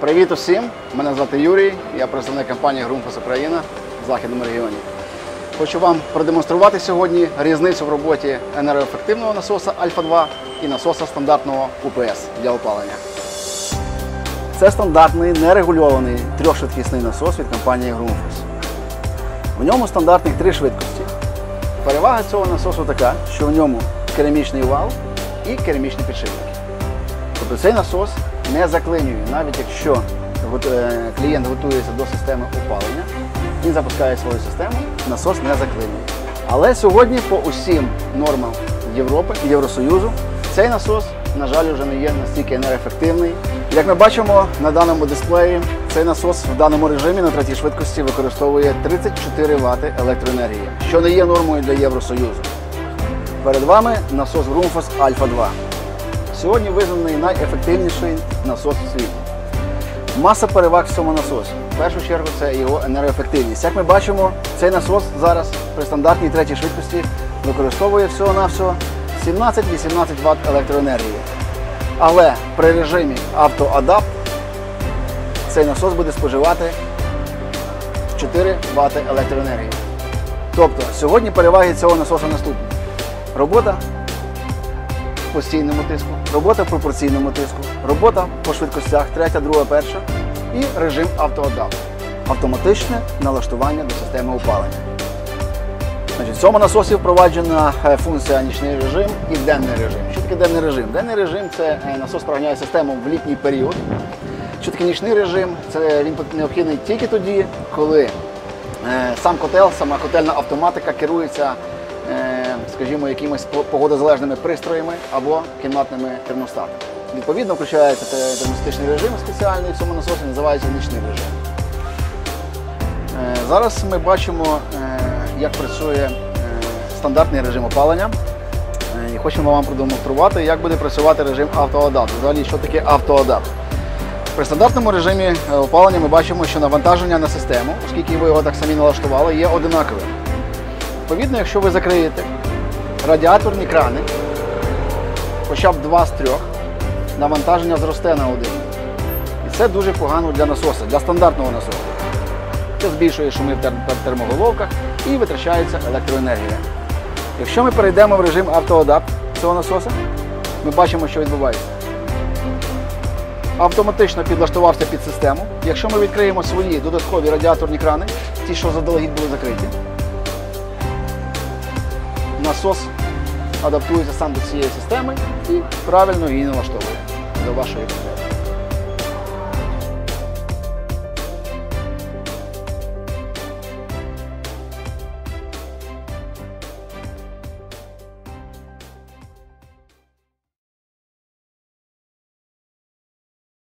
Привіт усім! Мене звати Юрій, я представник компанії Грунфос Україна в західному регіоні. Хочу вам продемонструвати сьогодні різницю в роботі енергоефективного насоса Альфа-2 і насоса стандартного УПС для опалення. Це стандартний нерегульований трьохшвидкісний насос від компанії Грунфос. В ньому стандартних три швидкості. Перевага цього насосу така, що в ньому керамічний вал і керамічні підшипники. Тобто цей насос не заклинює, навіть якщо е, клієнт готується до системи опалення, він запускає свою систему, насос не заклинює. Але сьогодні по усім нормам Європи Євросоюзу цей насос, на жаль, вже не є настільки енергоефективний. Як ми бачимо на даному дисплеї, цей насос в даному режимі на третій швидкості використовує 34 Вт електроенергії, що не є нормою для Євросоюзу. Перед вами насос Rumfos Alpha 2. Сьогодні визнаний найефективніший насос у світі. Маса переваг в цьому насосі. В першу чергу це його енергоефективність. Як ми бачимо, цей насос зараз при стандартній третій швидкості використовує всього-навсього 17-18 Вт електроенергії. Але при режимі автоадапт цей насос буде споживати 4 Вт електроенергії. Тобто сьогодні переваги цього насосу наступні. Робота постійному тиску, робота в пропорційному тиску, робота по швидкостях, третя, друга, перша і режим автоадапт. Автоматичне налаштування до системи опалення. Значить, в цьому насосі впроваджена е, функція нічний режим і денний режим. Що таке денний режим? Денний режим це е, насос проганяє систему в літній період. Що таке нічний режим? Це він необхідний тільки тоді, коли е, сам котел, сама котельна автоматика керується, скажімо, якимись погодозалежними пристроями або кімнатними термостатами. Відповідно, включається те- термостатичний режим спеціальний в цьому насосі, називається нічний режим. Е, Зараз ми бачимо, е, як працює е, стандартний режим опалення. І хочемо вам продемонструвати, як буде працювати режим автоадапт. Взагалі, що таке автоадапт? При стандартному режимі опалення ми бачимо, що навантаження на систему, оскільки ви його так самі налаштували, є одинаковим. Відповідно, якщо ви закриєте радіаторні крани, хоча б два з трьох, навантаження зросте на один. І це дуже погано для насоса, для стандартного насосу. Це збільшує шуми в тер- тер- термоголовках і витрачається електроенергія. Якщо ми перейдемо в режим автоадапт цього насоса, ми бачимо, що відбувається. Автоматично підлаштувався під систему. Якщо ми відкриємо свої додаткові радіаторні крани, ті, що заздалегідь були закриті, насос адаптується сам до цієї системи і правильно її налаштовує до вашої потреби.